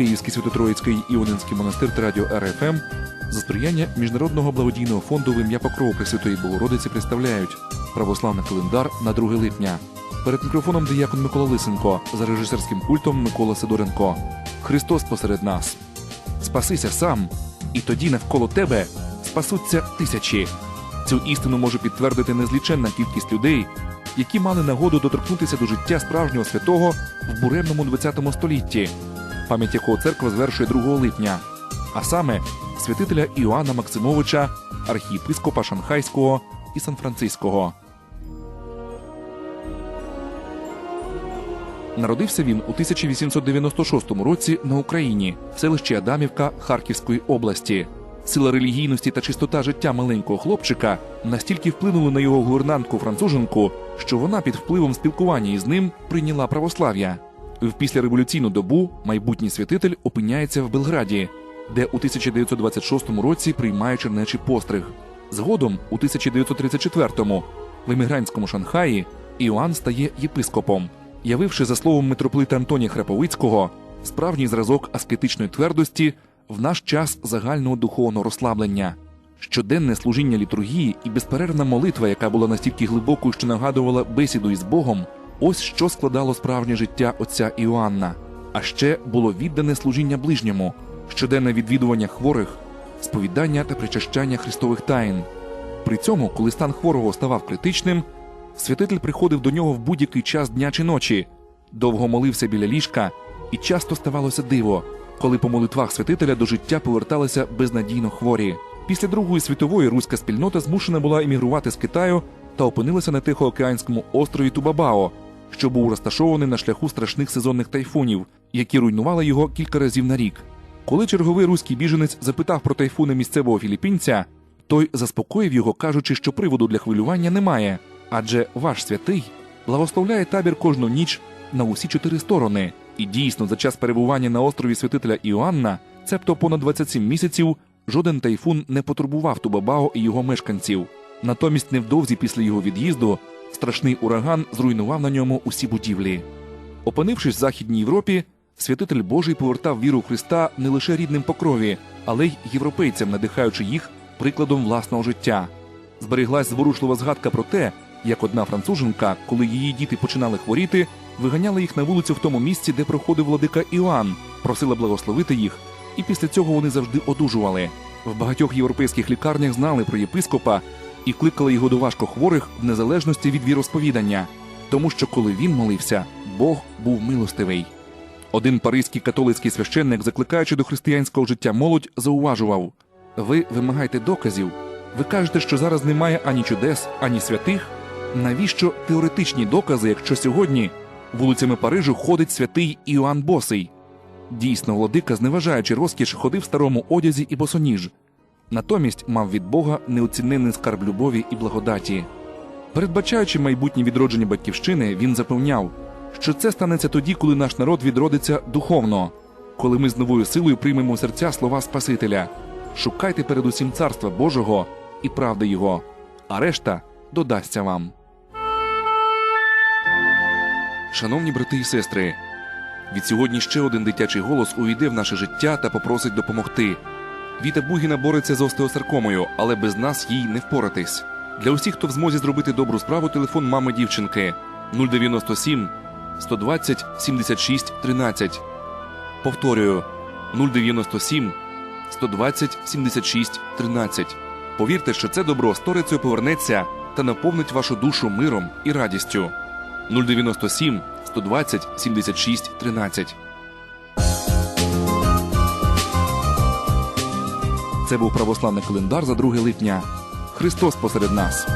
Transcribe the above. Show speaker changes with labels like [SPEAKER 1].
[SPEAKER 1] Київський Свято-Троїцький Іонинський монастир та радіо РФМ за сприяння Міжнародного благодійного фонду в ім'я Покрова Пресвятої Богородиці представляють православний календар на 2 липня. Перед мікрофоном диякон Микола Лисенко, за режисерським пультом Микола Сидоренко. Христос посеред нас. Спасися сам, і тоді навколо тебе спасуться тисячі. Цю істину може підтвердити незліченна кількість людей, які мали нагоду доторкнутися до життя справжнього святого в буремному ХХ столітті, пам'ять якого церква звершує 2 липня, а саме святителя Іоанна Максимовича, архієпископа Шанхайського і Сан-Франциського. Народився він у 1896 році на Україні в селищі Адамівка Харківської області. Сила релігійності та чистота життя маленького хлопчика настільки вплинули на його гувернантку француженку, що вона під впливом спілкування із ним прийняла православ'я. В післяреволюційну добу майбутній святитель опиняється в Белграді, де у 1926 році приймає чернечий постриг. Згодом, у 1934-му, в емігрантському Шанхаї Іоанн стає єпископом, явивши за словом митрополита Антонія Храповицького справжній зразок аскетичної твердості в наш час загального духовного розслаблення. Щоденне служіння літургії і безперервна молитва, яка була настільки глибокою, що нагадувала бесіду із Богом, ось що складало справжнє життя отця Іоанна. А ще було віддане служіння ближньому, щоденне відвідування хворих, сповідання та причащання Христових таїн. При цьому, коли стан хворого ставав критичним, святитель приходив до нього в будь-який час дня чи ночі, довго молився біля ліжка, і часто ставалося диво, коли по молитвах святителя до життя поверталися безнадійно хворі. Після Другої світової руська спільнота змушена була емігрувати з Китаю та опинилася на Тихоокеанському острові Тубабао, що був розташований на шляху страшних сезонних тайфунів, які руйнували його кілька разів на рік. Коли черговий руський біженець запитав про тайфуни місцевого філіппінця, той заспокоїв його, кажучи, що приводу для хвилювання немає, адже ваш святий благословляє табір кожну ніч на усі чотири сторони. І дійсно, за час перебування на острові святителя Іоанна, цебто понад 27 місяців, жоден тайфун не потурбував Тубабао і його мешканців. Натомість, невдовзі після його від'їзду, страшний ураган зруйнував на ньому усі будівлі. Опинившись в Західній Європі, святитель Божий повертав віру Христа не лише рідним по крові, але й європейцям, надихаючи їх прикладом власного життя. Збереглась зворушлива згадка про те, як одна француженка, коли її діти починали хворіти, виганяла їх на вулицю в тому місці, де проходив владика Іоанн, просила благословити їх, і після цього вони завжди одужували. В багатьох європейських лікарнях знали про єпископа і кликали його до важкохворих в незалежності від віросповідання, тому що коли він молився, Бог був милостивий. Один паризький католицький священник, закликаючи до християнського життя молодь, зауважував: ви вимагаєте доказів. Ви кажете, що зараз немає ані чудес, ані святих. Навіщо теоретичні докази, якщо сьогодні вулицями Парижу ходить святий Іоанн Босий? Дійсно, владика, зневажаючи розкіш, ходив в старому одязі і босоніж. Натомість мав від Бога неоціненний скарб любові і благодаті. Передбачаючи майбутнє відродження батьківщини, він запевняв, що це станеться тоді, коли наш народ відродиться духовно, коли ми з новою силою приймемо серця слова Спасителя. Шукайте передусім царства Божого і правди Його, а решта додасться вам. Шановні брати і сестри, від сьогодні ще один дитячий голос увійде в наше життя та попросить допомогти. Віта Бугіна бореться з остеосаркомою, але без нас їй не впоратись. Для усіх, хто в змозі зробити добру справу, телефон мами дівчинки 097 120 76 13. Повторюю 097 120 76 13. Повірте, що це добро сторицею повернеться та наповнить вашу душу миром і радістю. 097 120 76 13. Це був православний календар за 2 липня. Христос посеред нас.